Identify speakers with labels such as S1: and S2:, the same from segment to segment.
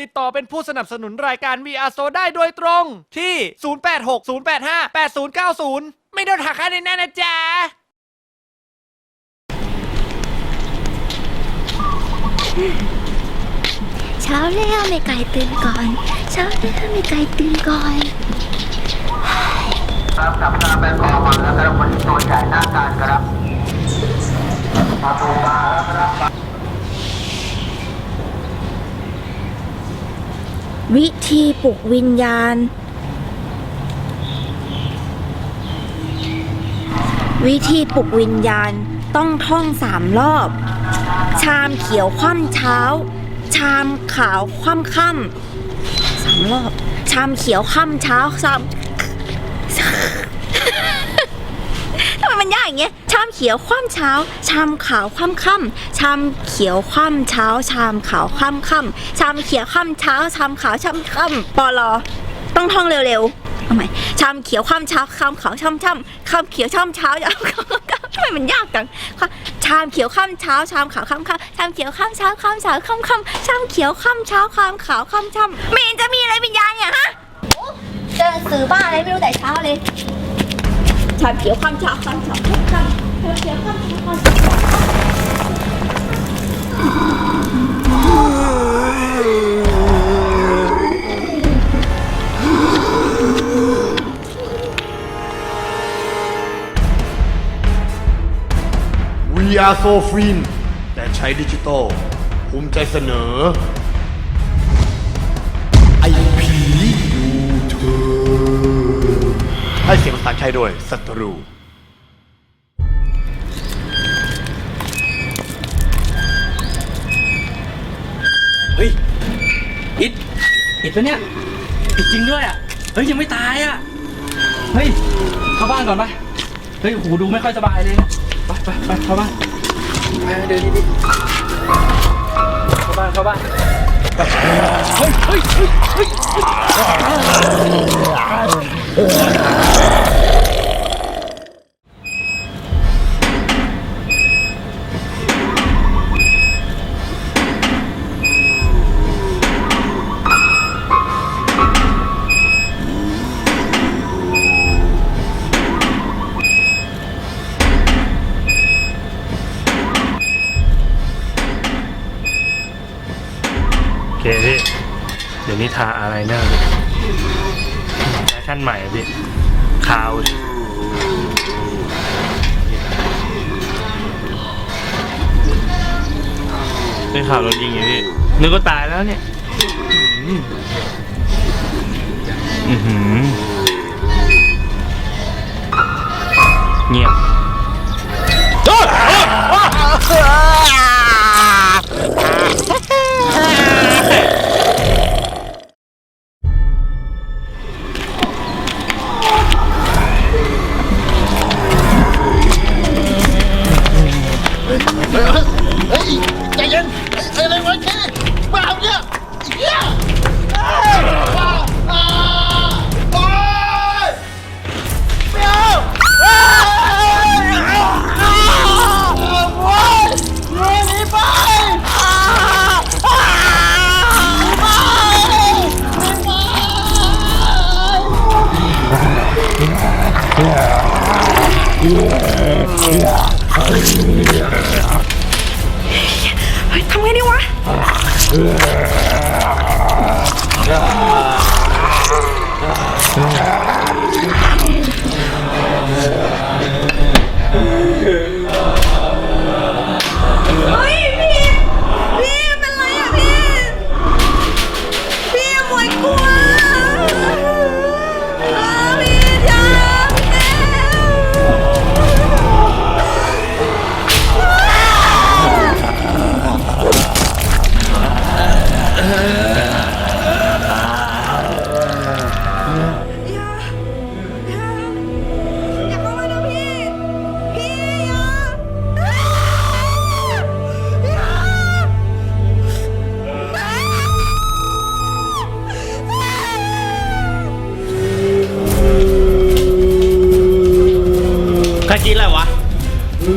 S1: ติดต่อเป็นผู้สนับสนุนรายการ VR Show ได้โดยตรงที่ 0860858090 ไม่โดนหักค่าใดแน่นะจ๊ะ
S2: เช้าแล้วไม่ไก่ตื่นก่อน เช้าแล้วไม่ไก่ตื่นก่อน
S3: ครับทำการเป็นพอมันแล้วครับวันนี้ตัวใหญ่หน้าการครับมาตูมาแล้วครับ
S2: วิธีปลุกวิญญาณ วิธีปลุกวิญญาณต้องท่องสามรอบ ชามเขียวคว่ำเช้า ชามขาวคว่ำค่ำสามรอบ ชามเขียวคว่ำเช้าชามทำไมมันยากอย่างเงี้ยามเขียวคว่ำเช้า ชามขาวคว่ำค่ำชามเขียวคว่ำเช้า ชามขาวคว่ำค่ำชามเขียวคว่ำเช้า ชามขาวช่ำค่ำปอลอต้องท่องเร็วๆเอาใหม่ชามเขียวคว่ำเช้าชามขาวช่ำช่ำชามเขียวช่ำเช้าชามขาวค่ำทำไมมันยากจังชามเขียวค่ำเช้า ชามขาวค่ำค่ำชามเขียวค่ำเช้าค่ำเช้าค่ำค่ำชามเขียวค่ำเช้าชามขาวค่ำช่ำไม่เห็นจะมีอะไรวิญญาณเนี่ยฮะเจอสื่อบ้าอะไรไม่รู้แต่เช้าเลย ชามเขียวความชาความชาความชาชาเขียวความชาความชา
S4: วีอาโซฟินแต่ใช้ดิจิตอลภูมิใจเสนอ ไอผียูเธอ ให้เสียงภาษาไทยโดยสัตรู
S5: เฮ้ย อิด อิดปะเนี่ย อิดจริงด้วยอะ เฮ้ย ยังไม่ตายอะ เฮ้ย เข้าบ้านก่อนไปเฮ้ยหูดูไม่ค่อยสบายเลยเนะ ไปไปไปเข้าบ้านไปเดินดีๆเข้าบ้านเข้าบ้านไปเฮ้ยเฮ้ยเฮ้ยเฮ้ย
S6: เคพี่ เดี๋ยวนี้ทาอะไรเนอร์แฟชั่นใหม่อะพี่ขาวเป็นข่าวรถยิงอย่างพี่นึกว่าตายแล้วเนี่ย อือหือ เฮ้
S2: ยทำไงดีวะ
S4: ใครกินอะไรวะ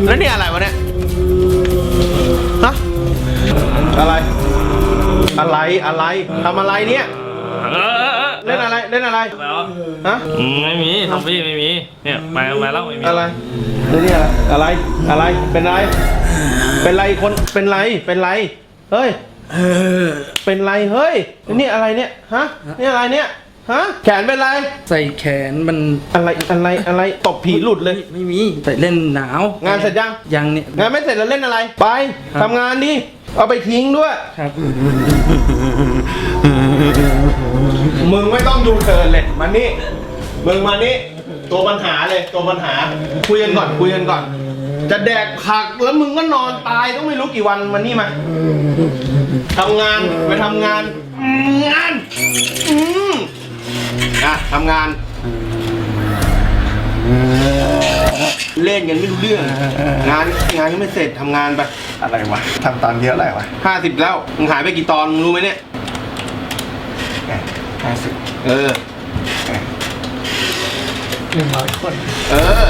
S4: แล้วนี่อะไรวะเนี่ย ฮะ อะไร
S7: อะไร อะไรทำอะไรเนี่ย
S6: เออเออเออ
S7: เล่นอะไร เล่นอะไร
S6: แล้ว
S7: ฮะ
S6: อืมไม่มีทอมบี้ไม่มี เนี่ยมามาแล้วไม่มี
S7: อะไรเล่นนี่อะไร อะไร อะไร เป็นไร เป็นไรคน เป็นไร เป็นไร เฮ้ย เป็นไร เฮ้ยนี่อะไรเนี่ย ฮะนี่อะไรเนี่ย ฮะแขนเป็นไร
S5: ใส่แขนมัน
S7: อะไรอะไรอะไรตบผีหลุดเลย
S5: ไม่มีใส่เล่นหนาว
S7: งานเสร็จยัง
S5: ยังเนี่ย
S7: งานไม่เสร็จแล้วเล่นอะไร ไป
S5: ครับ
S7: ทำงานดิเอาไปทิ้งด้วย
S5: ครับ
S7: มึงไม่ต้องดูเทิร์นเลยมานี่มึงมานี่ตัวปัญหาเลยตัวปัญหาคุยกันก่อนคุยกันก่อน จะแดกผักแล้วมึงก็นอนตายต้องไม่รู้กี่วันมานี่มาทำงานไปทำงานอืมงานอืมอะ ทำงาน เล่นกันไม่รู้เรื่อง งานงานยังไม่เสร็จทำงานไป
S4: อะไรวะทำตอนเยอะอะไรวะ
S7: ห้าสิบแล้วมึงหายไปกี่ตอนมึงรู้ไหมเนี่ย
S4: ห้าสิบ
S7: เออ
S4: หนึ่งร้อยคน
S7: เออ